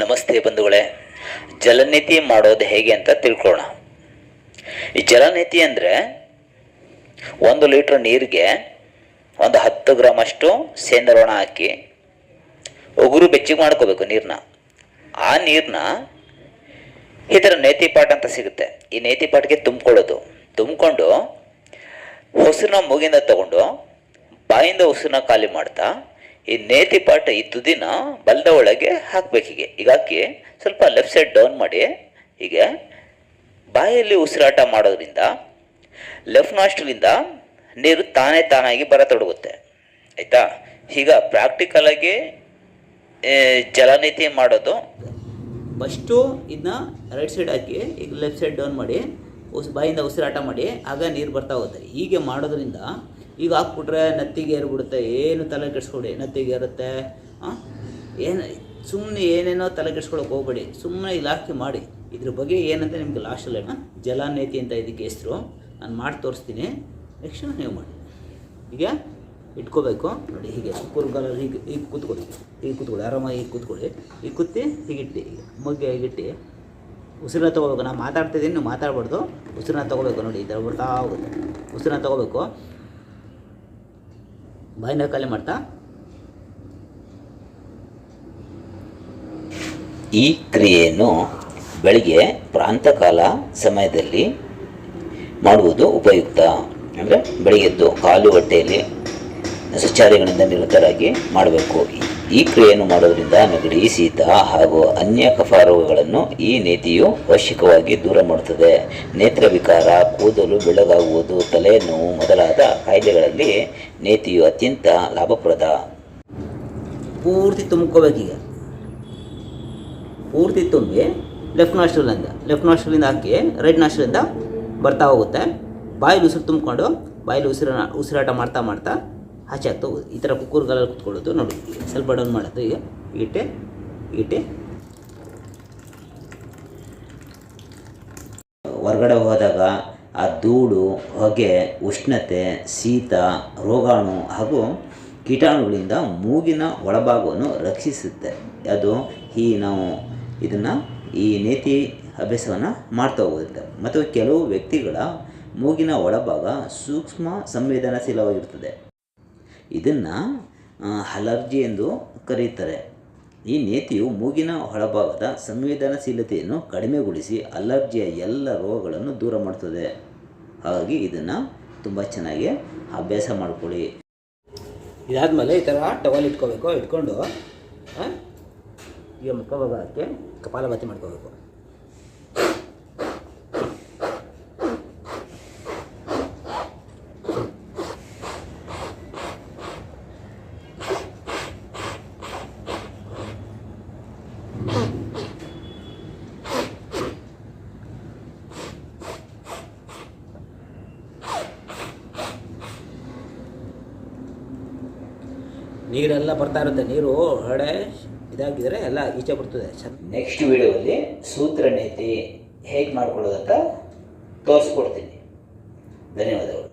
ನಮಸ್ತೆ ಬಂಧುಗಳೇ ಜಲನೀತಿ ಮಾಡೋದು ಹೇಗೆ ಅಂತ ತಿಳ್ಕೊಳ್ಳೋಣ. ಈ ಜಲನೀತಿ ಅಂದರೆ ಒಂದು ಲೀಟ್ರ್ ನೀರಿಗೆ ಒಂದು ಹತ್ತು ಗ್ರಾಮ್ ಅಷ್ಟು ಸೇಂದ್ರವಣ ಹಾಕಿ ಉಗುರು ಬೆಚ್ಚಗೆ ಮಾಡ್ಕೋಬೇಕು ನೀರನ್ನ ಆ ನೀರನ್ನ ಈ ಥರ ನೇತಿ ಪಾಟ್ ಅಂತ ಸಿಗುತ್ತೆ. ಈ ನೇತಿ ಪಾಟ್ಗೆ ತುಂಬಿಕೊಳ್ಳೋದು. ತುಂಬಿಕೊಂಡು ಉಸಿರನ್ನ ಮೂಗಿಂದ ತಗೊಂಡು, ಬಾಯಿಂದ ಉಸಿರನ್ನ ಖಾಲಿ ಮಾಡ್ತಾ ಈ ನೇತಿ ಪಾಠ ಈ ತುದಿನ ಬಲದ ಒಳಗೆ ಹಾಕ್ಬೇಕೀಗೆ. ಈಗ ಹಾಕಿ ಸ್ವಲ್ಪ ಲೆಫ್ಟ್ ಸೈಡ್ ಡೌನ್ ಮಾಡಿ, ಹೀಗೆ ಬಾಯಲ್ಲಿ ಉಸಿರಾಟ ಮಾಡೋದ್ರಿಂದ ಲೆಫ್ಟ್ ನಾಸ್ಟ್ರಿಂದ ನೀರು ತಾನೇ ತಾನಾಗಿ ಬರತೊಡಗುತ್ತೆ. ಆಯಿತಾ? ಈಗ ಪ್ರಾಕ್ಟಿಕಲಾಗಿ ಜಲನೀತಿ ಮಾಡೋದು. ಫಸ್ಟು ಇದನ್ನ ರೈಟ್ ಸೈಡ್ ಹಾಕಿ, ಈಗ ಲೆಫ್ಟ್ ಸೈಡ್ ಡೌನ್ ಮಾಡಿ, ಉಸ್, ಬಾಯಿಂದ ಉಸಿರಾಟ ಮಾಡಿ, ಆಗ ನೀರು ಬರ್ತಾ ಹೋಗುತ್ತೆ. ಹೀಗೆ ಮಾಡೋದ್ರಿಂದ ಈಗ ಹಾಕ್ಬಿಟ್ರೆ ನತ್ತಿಗೆ ಏರ್ಬಿಡುತ್ತೆ. ಏನು ತಲೆ ಕೆಡಿಸ್ಕೊಡಿ, ನತ್ತಿಗೆ ಏರುತ್ತೆ? ಏನು ಸುಮ್ಮನೆ ಏನೇನೋ ತಲೆ ಕೆಡ್ಸ್ಕೊಳಕ್ಕೆ ಹೋಗ್ಬೇಡಿ. ಸುಮ್ಮನೆ ಇಲಾಖೆ ಮಾಡಿ. ಇದ್ರ ಬಗ್ಗೆ ಏನಂತ ನಿಮ್ಗೆ ಲಾಸ್ಟಲ್ಲಿ ಜಲಾನೇತಿ ಅಂತ ಇದಕ್ಕೆ ಹೆಸರು. ನಾನು ಮಾಡಿ ತೋರಿಸ್ತೀನಿ. ನೆಕ್ಸ್ಟ್ ನೀವು ಮಾಡಿ. ಈಗ ಇಟ್ಕೋಬೇಕು. ನೋಡಿ, ಹೀಗೆ ಕುರ್ಗಾಲಲ್ಲಿ ಹೀಗೆ ಹೀಗೆ ಕೂತ್ಕೊಳ್ಳಿ. ಹೀಗೆ ಕೂತ್ಕೊಳ್ಳಿ. ಆರಾಮಾಗಿ ಹೀಗೆ ಕೂತ್ಕೊಳ್ಳಿ. ಈಗ ಕೂತಿ ಹೀಗಿಟ್ಟು ಮಗ್ಗೆ ಹೀಗಿಟ್ಟು ಉಸಿರನ್ನ ತೊಗೋಬೇಕು. ನಾನು ಮಾತಾಡ್ತಿದ್ದೀನಿ, ನೀವು ಮಾತಾಡ್ಬಾರ್ದು. ಉಸಿರನ್ನ ತೊಗೋಬೇಕು. ನೋಡಿ, ಈ ಬರ್ತಾ ಹೋಗುತ್ತೆ. ಉಸಿರನ್ನ ತೊಗೋಬೇಕು. ಬಾಯಿನ ಖಾಲಿ ಮಾಡ್ತಾ? ಈ ಕ್ರಿಯೆಯನ್ನು ಬೆಳಿಗ್ಗೆ ಪ್ರಾಂತಕಾಲ ಸಮಯದಲ್ಲಿ ಮಾಡುವುದು ಉಪಯುಕ್ತ. ಅಂದರೆ ಬೆಳಿಗ್ಗೆದ್ದು ಕಾಲು ಹೊಟ್ಟೆಯಲ್ಲಿ ಸಚಾರಿಗಳಿಂದ ನಿರತರಾಗಿ ಮಾಡಬೇಕು. ಈ ಕ್ರಿಯೆಯನ್ನು ಮಾಡೋದರಿಂದ ನೆಗಡಿ, ಶೀತ ಹಾಗೂ ಅನ್ಯ ಕಫಾರೋಗಗಳನ್ನು ಈ ನೀತಿಯು ಅವಶ್ಯಕವಾಗಿ ದೂರ ಮಾಡುತ್ತದೆ. ನೇತ್ರ ವಿಕಾರ ಕೂದಲು ತಲೆ ನೋವು ಮೊದಲಾದ ಕಾಯಿಲೆಗಳಲ್ಲಿ ನೇತಿಯು ಅತ್ಯಂತ ಲಾಭಪ್ರದ. ಪೂರ್ತಿ ತುಂಬ್ಕೋಬೇಕೀಗ ಪೂರ್ತಿ ತುಂಬಿ ಲೆಫ್ಟ್ ನಾಸ್ಟ್ರಲಿಂದ ಲೆಫ್ಟ್ ನಾಸ್ಟ್ರಲಿಂದ ಹಾಕಿ ರೈಟ್ ನಾಸ್ಟ್ರಲಿಂದ ಬರ್ತಾ ಹೋಗುತ್ತೆ. ಬಾಯಲ್ಲಿ ಉಸಿರು ತುಂಬಿಕೊಂಡು ಬಾಯಲ್ಲಿ ಉಸಿರನ್ನ ಉಸಿರಾಟ ಮಾಡ್ತಾ ಮಾಡ್ತಾ ಆಚೆ ಆಗ್ತಾ ಹೋಗೋದು ಈ ಥರ ಕುಕ್ಕೂರ್ಗಲಲ್ಲಿ ಕುತ್ಕೊಳ್ಳೋದು ನೋಡಿ ಸ್ವಲ್ಪ ಡೌನ್ ಮಾಡೋದು ಈಗ. ಈಟೆ ಈಟೆ. ಹೊರಗಡೆ ಹೋದಾಗ ಆ ಧೂಳು, ಹೊಗೆ, ಉಷ್ಣತೆ, ಶೀತ, ರೋಗಾಣು ಹಾಗೂ ಕೀಟಾಣುಗಳಿಂದ ಮೂಗಿನ ಒಳಭಾಗವನ್ನು ರಕ್ಷಿಸುತ್ತೆ. ಅದು ಈ ನಾವು ಇದನ್ನು ಈ ನೇತಿ ಅಭ್ಯಾಸವನ್ನು ಮಾಡ್ತಾ ಹೋಗುತ್ತೆ. ಮತ್ತು ಕೆಲವು ವ್ಯಕ್ತಿಗಳ ಮೂಗಿನ ಒಳಭಾಗ ಸೂಕ್ಷ್ಮ ಸಂವೇದನಾಶೀಲವಾಗಿರ್ತದೆ. ಇದನ್ನು ಅಲರ್ಜಿ ಎಂದು ಕರೆಯುತ್ತಾರೆ ಈ ನೇತಿಯು ಮೂಗಿನ ಒಳಭಾಗದ ಸಂವೇದನಾಶೀಲತೆಯನ್ನು ಕಡಿಮೆಗೊಳಿಸಿ ಅಲರ್ಜಿಯ ಎಲ್ಲ ರೋಗಗಳನ್ನು ದೂರ ಮಾಡ್ತದೆ. ಹಾಗಾಗಿ ಇದನ್ನು ತುಂಬ ಚೆನ್ನಾಗಿ ಅಭ್ಯಾಸ ಮಾಡಿಕೊಳ್ಳಿ. ಇದಾದಮೇಲೆ ಈ ಥರ ಟವಲ್ ಇಟ್ಕೋಬೇಕು, ಇಟ್ಕೊಂಡು ಈಗ ಮುಖಭಾಗಕ್ಕೆ ಕಪಾಲಭಾತಿ ಮಾಡ್ಕೋಬೇಕು. ನೀರೆಲ್ಲ ಬರ್ತಾ ಇರುತ್ತೆ. ನೀರು ಹೊರಡೆ ಇದಾಗಿದ್ರೆ ಎಲ್ಲ ಈಚೆ ಬರ್ತದೆ. ನೆಕ್ಸ್ಟ್ ವಿಡಿಯೋದಲ್ಲಿ ಸೂತ್ರ ನೀತಿ ಹೇಗೆ ಮಾಡ್ಕೊಳ್ಳೋದಂತ ತೋರಿಸ್ಕೊಡ್ತೀನಿ. ಧನ್ಯವಾದಗಳು.